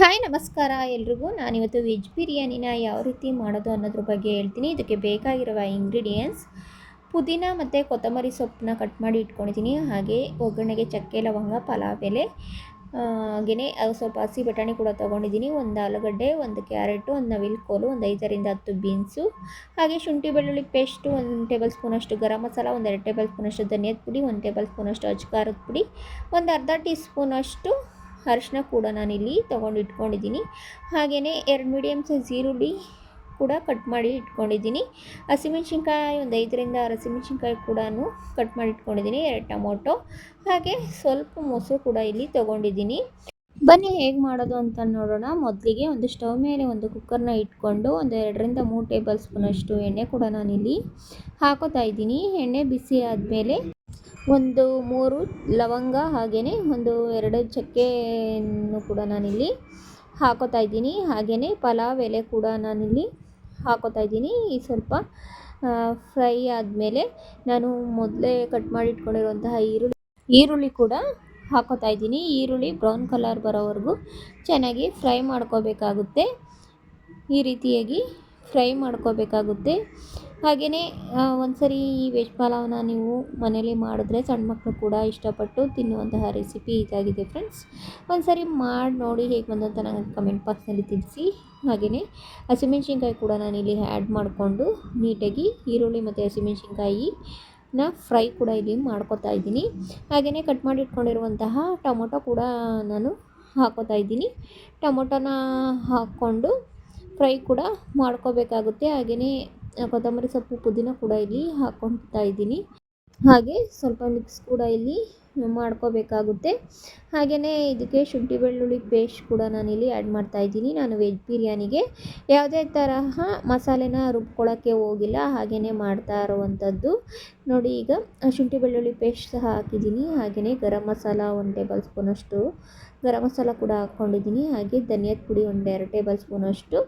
Hi, ನಮಸ್ಕಾರ ಎಲ್ರಿಗೂ. ನಾನಿವತ್ತು ವೆಜ್ ಬಿರಿಯಾನಿನ ಯಾವ ರೀತಿ ಮಾಡೋದು ಅನ್ನೋದ್ರ ಬಗ್ಗೆ ಹೇಳ್ತೀನಿ. ಇದಕ್ಕೆ ಬೇಕಾಗಿರುವ ಇಂಗ್ರೀಡಿಯೆಂಟ್ಸ್ ಪುದೀನ ಮತ್ತು ಕೊತ್ತಂಬರಿ ಸೊಪ್ಪನ್ನ ಕಟ್ ಮಾಡಿ ಇಟ್ಕೊಂಡಿದ್ದೀನಿ. ಹಾಗೆ ಒಗ್ಗರಣೆಗೆ ಚಕ್ಕೆ, ಲವಂಗ ಪಲಾವ್ ಎಲೆ ಹಾಗೆಯೇ ಸ್ವಲ್ಪ ಹಸಿ ಬಟಾಣಿ ಕೂಡ ತೊಗೊಂಡಿದ್ದೀನಿ. ಒಂದು ಆಲೂಗಡ್ಡೆ, ಒಂದು ಕ್ಯಾರೆಟು, ಒಂದು ನವಿಲು ಕೋಲು ಒಂದು ಐದರಿಂದ ಹತ್ತು ಬೀನ್ಸು. ಹಾಗೆ ಶುಂಠಿ ಬೆಳ್ಳುಳ್ಳಿ ಪೇಸ್ಟು ಒಂದು ಟೇಬಲ್ ಸ್ಪೂನಷ್ಟು ಗರಂ ಮಸಾಲ, ಒಂದು ಎರಡು ಟೇಬಲ್ ಸ್ಪೂನಷ್ಟು ಧನಿಯದ ಪುಡಿ, ಒಂದು ಟೇಬಲ್ ಸ್ಪೂನಷ್ಟು ಅಜ್ಕಾರದ ಪುಡಿ, ಒಂದು ಅರ್ಧ ಟೀ ಸ್ಪೂನಷ್ಟು ಅರಿಶಿನ ಕೂಡ ನಾನಿಲ್ಲಿ ತೊಗೊಂಡು ಇಟ್ಕೊಂಡಿದ್ದೀನಿ. ಹಾಗೆಯೇ ಎರಡು ಮೀಡಿಯಮ್ ಸೈಜ್ ಈರುಳ್ಳಿ ಕೂಡ ಕಟ್ ಮಾಡಿ ಇಟ್ಕೊಂಡಿದ್ದೀನಿ. ಹಸಿಮೆಣ್ಸಿನ್ಕಾಯಿ ಒಂದು ಐದರಿಂದ ಆರು ಹಸಿಮೆಣ್ಸಿನ್ಕಾಯಿ ಕೂಡ ಕಟ್ ಮಾಡಿ ಇಟ್ಕೊಂಡಿದ್ದೀನಿ, ಎರಡು ಟೊಮೊಟೊ. ಹಾಗೆ ಸ್ವಲ್ಪ ಮೊಸರು ಕೂಡ ಇಲ್ಲಿ ತೊಗೊಂಡಿದ್ದೀನಿ. ಬನ್ನಿ ಹೇಗೆ ಮಾಡೋದು ಅಂತ ನೋಡೋಣ. ಮೊದಲಿಗೆ ಒಂದು ಸ್ಟವ್ ಮೇಲೆ ಒಂದು ಕುಕ್ಕರ್ನ ಇಟ್ಕೊಂಡು ಒಂದು ಎರಡರಿಂದ ಮೂರು ಟೇಬಲ್ ಸ್ಪೂನಷ್ಟು ಎಣ್ಣೆ ಕೂಡ ನಾನಿಲ್ಲಿ ಹಾಕೋತಾ ಇದ್ದೀನಿ. ಎಣ್ಣೆ ಬಿಸಿ ಆದಮೇಲೆ ಒಂದು ಮೂರು ಲವಂಗ ಹಾಗೆಯೇ ಒಂದು ಎರಡು ಚಕ್ಕೆಯನ್ನು ಕೂಡ ನಾನಿಲ್ಲಿ ಹಾಕೋತಾ ಇದ್ದೀನಿ. ಹಾಗೆಯೇ ಪಲಾವ್ ಎಲೆ ಕೂಡ ನಾನಿಲ್ಲಿ ಹಾಕೋತಾ ಇದ್ದೀನಿ. ಈ ಸ್ವಲ್ಪ ಫ್ರೈ ಆದಮೇಲೆ ನಾನು ಮೊದಲೇ ಕಟ್ ಮಾಡಿಟ್ಕೊಂಡಿರುವಂತಹ ಈರುಳ್ಳಿ ಈರುಳ್ಳಿ ಕೂಡ ಹಾಕೋತಾ ಇದ್ದೀನಿ. ಈರುಳ್ಳಿ ಬ್ರೌನ್ ಕಲರ್ ಬರೋವರೆಗೂ ಚೆನ್ನಾಗಿ ಫ್ರೈ ಮಾಡ್ಕೋಬೇಕಾಗುತ್ತೆ. ಈ ರೀತಿಯಾಗಿ ಫ್ರೈ ಮಾಡ್ಕೋಬೇಕಾಗುತ್ತೆ. ಹಾಗೆಯೇ ಒಂದ್ಸರಿ ಈ ವೆಜ್ ಪಲಾವ್ನ ನೀವು ಮನೇಲಿ ಮಾಡಿದ್ರೆ ಸಣ್ಣ ಮಕ್ಕಳು ಕೂಡ ಇಷ್ಟಪಟ್ಟು ತಿನ್ನುವಂತಹ ರೆಸಿಪಿ ಇದಾಗಿದೆ ಫ್ರೆಂಡ್ಸ್. ಒಂದ್ಸರಿ ಮಾಡಿ ನೋಡಿ ಹೇಗೆ ಬಂದಂತ ನನಗೆ ಕಮೆಂಟ್ ಬಾಕ್ಸ್ನಲ್ಲಿ ತಿಳಿಸಿ. ಹಾಗೆಯೇ ಹಸಿಮೆಣ್ಸಿನ್ಕಾಯಿ ಕೂಡ ನಾನು ಇಲ್ಲಿ ಆ್ಯಡ್ ಮಾಡಿಕೊಂಡು ನೀಟಾಗಿ ಈರುಳ್ಳಿ ಮತ್ತು ನ ಫ್ರೈ ಕೂಡ ಇಲ್ಲಿ ಮಾಡ್ಕೊತಾ ಇದ್ದೀನಿ. ಹಾಗೆಯೇ ಕಟ್ ಮಾಡಿಟ್ಕೊಂಡಿರುವಂತಹ ಟೊಮೊಟೊ ಕೂಡ ನಾನು ಹಾಕೋತಾ ಇದ್ದೀನಿ. ಟೊಮೊಟೊನ ಹಾಕ್ಕೊಂಡು ಫ್ರೈ ಕೂಡ ಮಾಡ್ಕೋಬೇಕಾಗುತ್ತೆ. ಹಾಗೆಯೇ ಕೊತ್ತಂಬರಿ ಸೊಪ್ಪು ಪುದೀನ ಕೂಡ ಇಲ್ಲಿ ಹಾಕ್ಕೊತಾ ಇದ್ದೀನಿ. ಹಾಗೆ ಸ್ವಲ್ಪ ಮಿಕ್ಸ್ ಕೂಡ ಇಲ್ಲಿ ಮಾಡ್ಕೋಬೇಕಾಗುತ್ತೆ. ಹಾಗೆಯೇ ಇದಕ್ಕೆ ಶುಂಠಿ ಬೆಳ್ಳುಳ್ಳಿ ಪೇಸ್ಟ್ ಕೂಡ ನಾನಿಲ್ಲಿ ಆ್ಯಡ್ ಮಾಡ್ತಾಯಿದ್ದೀನಿ ನಾನು ವೆಜ್ ಬಿರಿಯಾನಿಗೆ ಯಾವುದೇ ತರಹ ಮಸಾಲೆನ ರುಬ್ಕೊಳ್ಳೋಕ್ಕೆ ಹೋಗಿಲ್ಲ. ಹಾಗೆಯೇ ಮಾಡ್ತಾ ಇರುವಂಥದ್ದು. ನೋಡಿ ಈಗ ಶುಂಠಿ ಬೆಳ್ಳುಳ್ಳಿ ಪೇಸ್ಟ್ ಸಹ ಹಾಕಿದ್ದೀನಿ. ಹಾಗೆಯೇ ಗರಂ ಮಸಾಲ ಒಂದು ಟೇಬಲ್ ಸ್ಪೂನಷ್ಟು ಗರಂ ಮಸಾಲ ಕೂಡ ಹಾಕ್ಕೊಂಡಿದ್ದೀನಿ. ಹಾಗೆ ಧನಿಯಾದ ಪುಡಿ ಒಂದು ಎರಡು ಟೇಬಲ್ ಸ್ಪೂನಷ್ಟು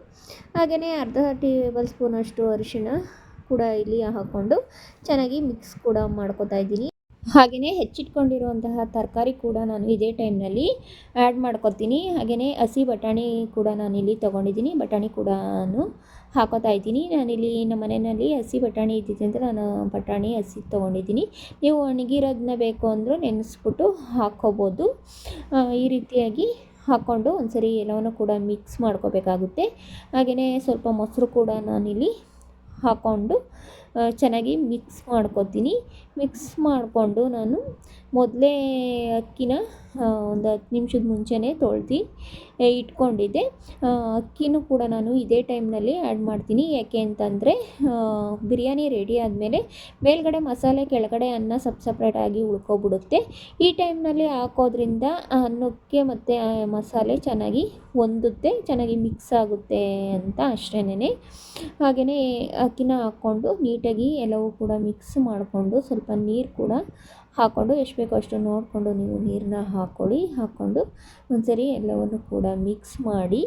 ಹಾಗೆಯೇ ಅರ್ಧ ಟೇಬಲ್ ಸ್ಪೂನಷ್ಟು ಅರಿಶಿನ ಕೂಡ ಇಲ್ಲಿ ಹಾಕ್ಕೊಂಡು ಚೆನ್ನಾಗಿ ಮಿಕ್ಸ್ ಕೂಡ ಮಾಡ್ಕೋತಾ ಇದ್ದೀನಿ. ಹಾಗೆಯೇ ಹೆಚ್ಚಿಟ್ಕೊಂಡಿರುವಂತಹ ತರಕಾರಿ ಕೂಡ ನಾನು ಇದೇ ಟೈಮ್ನಲ್ಲಿ ಆ್ಯಡ್ ಮಾಡ್ಕೊತೀನಿ. ಹಾಗೆಯೇ ಹಸಿ ಬಟಾಣಿ ಕೂಡ ನಾನು ಇಲ್ಲಿ ತೊಗೊಂಡಿದ್ದೀನಿ. ಬಟಾಣಿ ಕೂಡ ಹಾಕೋತಾ ಇದ್ದೀನಿ. ನಾನಿಲ್ಲಿ ನಮ್ಮ ಮನೆಯಲ್ಲಿ ಹಸಿ ಬಟಾಣಿ ಇದ್ದಿದೆ ಅಂತ ನಾನು ಬಟಾಣಿ ಹಸಿ ತೊಗೊಂಡಿದ್ದೀನಿ. ನೀವು ಒಣಗಿರೋದನ್ನ ಬೇಕು ಅಂದರೂ ನೆನೆಸ್ಬಿಟ್ಟು ಹಾಕ್ಕೋಬೋದು. ಈ ರೀತಿಯಾಗಿ ಹಾಕ್ಕೊಂಡು ಒಂದ್ಸರಿ ಎಲ್ಲವನ್ನು ಕೂಡ ಮಿಕ್ಸ್ ಮಾಡ್ಕೋಬೇಕಾಗುತ್ತೆ. ಹಾಗೆಯೇ ಸ್ವಲ್ಪ ಮೊಸರು ಕೂಡ ನಾನಿಲ್ಲಿ ಹಾಕ್ಕೊಂಡು ಚೆನ್ನಾಗಿ ಮಿಕ್ಸ್ ಮಾಡ್ಕೊತೀನಿ. ಮಿಕ್ಸ್ ಮಾಡಿಕೊಂಡು ನಾನು ಮೊದಲೇ ಅಕ್ಕಿನ ಒಂದು ಹತ್ತು ನಿಮಿಷದ ಮುಂಚೆನೇ ತೊಳ್ದು ಇಟ್ಕೊಂಡಿದ್ದೆ. ಅಕ್ಕಿನೂ ಕೂಡ ನಾನು ಇದೇ ಟೈಮ್ನಲ್ಲಿ ಆ್ಯಡ್ ಮಾಡ್ತೀನಿ. ಯಾಕೆ ಅಂತಂದರೆ ಬಿರಿಯಾನಿ ರೆಡಿ ಆದಮೇಲೆ ಮೇಲ್ಗಡೆ ಮಸಾಲೆ, ಕೆಳಗಡೆ ಅನ್ನ ಸಪ್ ಸಪ್ರೇಟಾಗಿ ಉಳ್ಕೊಬಿಡುತ್ತೆ. ಈ ಟೈಮ್ನಲ್ಲಿ ಹಾಕೋದ್ರಿಂದ ಅನ್ನಕ್ಕೆ ಮತ್ತು ಮಸಾಲೆ ಚೆನ್ನಾಗಿ ಹೊಂದುತ್ತೆ ಚೆನ್ನಾಗಿ ಮಿಕ್ಸ್ ಆಗುತ್ತೆ ಅಂತ ಅಷ್ಟೇನೆ ಹಾಗೆಯೇ ಅಕ್ಕಿನ ಹಾಕ್ಕೊಂಡು ನೀಟಾಗಿ ಎಲ್ಲವೂ ಕೂಡ ಮಿಕ್ಸ್ ಮಾಡಿಕೊಂಡು ಸ್ವಲ್ಪ ನೀರು ಕೂಡ ಹಾಕ್ಕೊಂಡು ಎಷ್ಟು ಬೇಕೋ ಅಷ್ಟು ನೋಡಿಕೊಂಡು ನೀವು ನೀರನ್ನ ಹಾಕ್ಕೊಳ್ಳಿ ಹಾಕ್ಕೊಂಡು ಒಂದ್ಸರಿ ಎಲ್ಲವನ್ನು ಕೂಡ ಮಿಕ್ಸ್ ಮಾಡಿ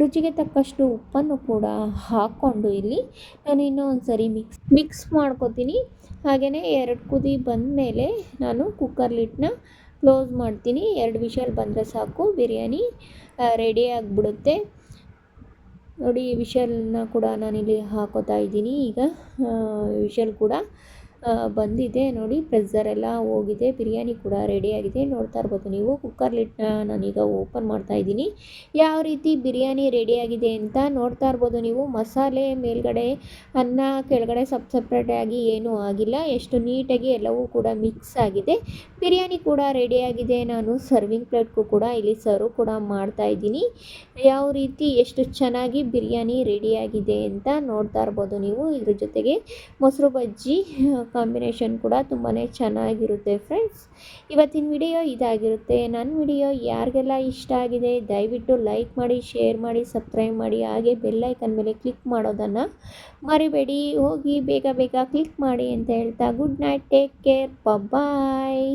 ರುಚಿಗೆ ತಕ್ಕಷ್ಟು ಉಪ್ಪನ್ನು ಕೂಡ ಹಾಕ್ಕೊಂಡು ಇಲ್ಲಿ ನಾನು ಇನ್ನೂ ಒಂದು ಸರಿ ಮಿಕ್ಸ್ ಮಿಕ್ಸ್ ಮಾಡ್ಕೊತೀನಿ. ಹಾಗೆಯೇ ಎರಡು ಕುದಿ ಬಂದಮೇಲೆ ನಾನು ಕುಕ್ಕರ್ ಲಿಟ್ಟನ್ನ ಕ್ಲೋಸ್ ಮಾಡ್ತೀನಿ. ಎರಡು ವಿಷಲ್ ಬಂದರೆ ಸಾಕು. ಬಿರಿಯಾನಿ ರೆಡಿ ಆಗಿಬಿಡುತ್ತೆ. ನೋಡಿ ವಿಷಲ್ನ ಕೂಡ ನಾನಿಲ್ಲಿ ಹಾಕೋತಾ ಇದ್ದೀನಿ ಈಗ ವಿಷಲ್ ಕೂಡ. ಬಂದಿದೆ ನೋಡಿ ಪ್ರೆಸ್ಸರೆಲ್ಲ ಹೋಗಿದೆ, ಬಿರಿಯಾನಿ ಕೂಡ ರೆಡಿಯಾಗಿದೆ ನೋಡ್ತಾ ಇರ್ಬೋದು ನೀವು ಕುಕ್ಕರ್ ಲಿಟ್ನ ನಾನೀಗ ಓಪನ್ ಮಾಡ್ತಾ ಇದ್ದೀನಿ. ಯಾವ ರೀತಿ ಬಿರಿಯಾನಿ ರೆಡಿಯಾಗಿದೆ ಅಂತ ನೋಡ್ತಾ ಇರ್ಬೋದು ನೀವು. ಮಸಾಲೆ ಮೇಲ್ಗಡೆ, ಅನ್ನ ಕೆಳಗಡೆ ಸಪ್ ಸಪ್ರೇಟಾಗಿ ಏನೂ ಆಗಿಲ್ಲ. ಎಷ್ಟು ನೀಟಾಗಿ ಎಲ್ಲವೂ ಕೂಡ ಮಿಕ್ಸ್ ಆಗಿದೆ. ಬಿರಿಯಾನಿ ಕೂಡ ರೆಡಿಯಾಗಿದೆ ನಾನು ಸರ್ವಿಂಗ್ ಪ್ಲೇಟ್ಗೂ ಕೂಡ ಇಲ್ಲಿ ಸರ್ವ್ ಕೂಡ ಮಾಡ್ತಾ ಇದ್ದೀನಿ. ಯಾವ ರೀತಿ ಎಷ್ಟು ಚೆನ್ನಾಗಿ ಬಿರಿಯಾನಿ ರೆಡಿಯಾಗಿದೆ ಅಂತ ನೋಡ್ತಾ ಇರ್ಬೋದು ನೀವು. ಇದ್ರ ಜೊತೆಗೆ ಮೊಸರು ಬಜ್ಜಿ ಕಾಂಬಿನೇಷನ್ ಕೂಡ ತುಂಬಾ ಚೆನ್ನಾಗಿರುತ್ತೆ ಫ್ರೆಂಡ್ಸ್. ಇವತ್ತಿನ ವಿಡಿಯೋ ಇದಾಗಿರುತ್ತೆ. ನನ್ನ ವಿಡಿಯೋ ಯಾರಿಗೆಲ್ಲ ಇಷ್ಟ ಆಗಿದೆ ದಯವಿಟ್ಟು ಲೈಕ್ ಮಾಡಿ, ಶೇರ್ ಮಾಡಿ, ಸಬ್ಸ್ಕ್ರೈಬ್ ಮಾಡಿ, ಹಾಗೆ ಬೆಲ್ಲೈಕನ್ ಮೇಲೆ ಕ್ಲಿಕ್ ಮಾಡೋದನ್ನು ಮರಿಬೇಡಿ. ಹೋಗಿ ಬೇಗ ಬೇಗ ಕ್ಲಿಕ್ ಮಾಡಿ ಅಂತ ಹೇಳ್ತಾ good night, take care bye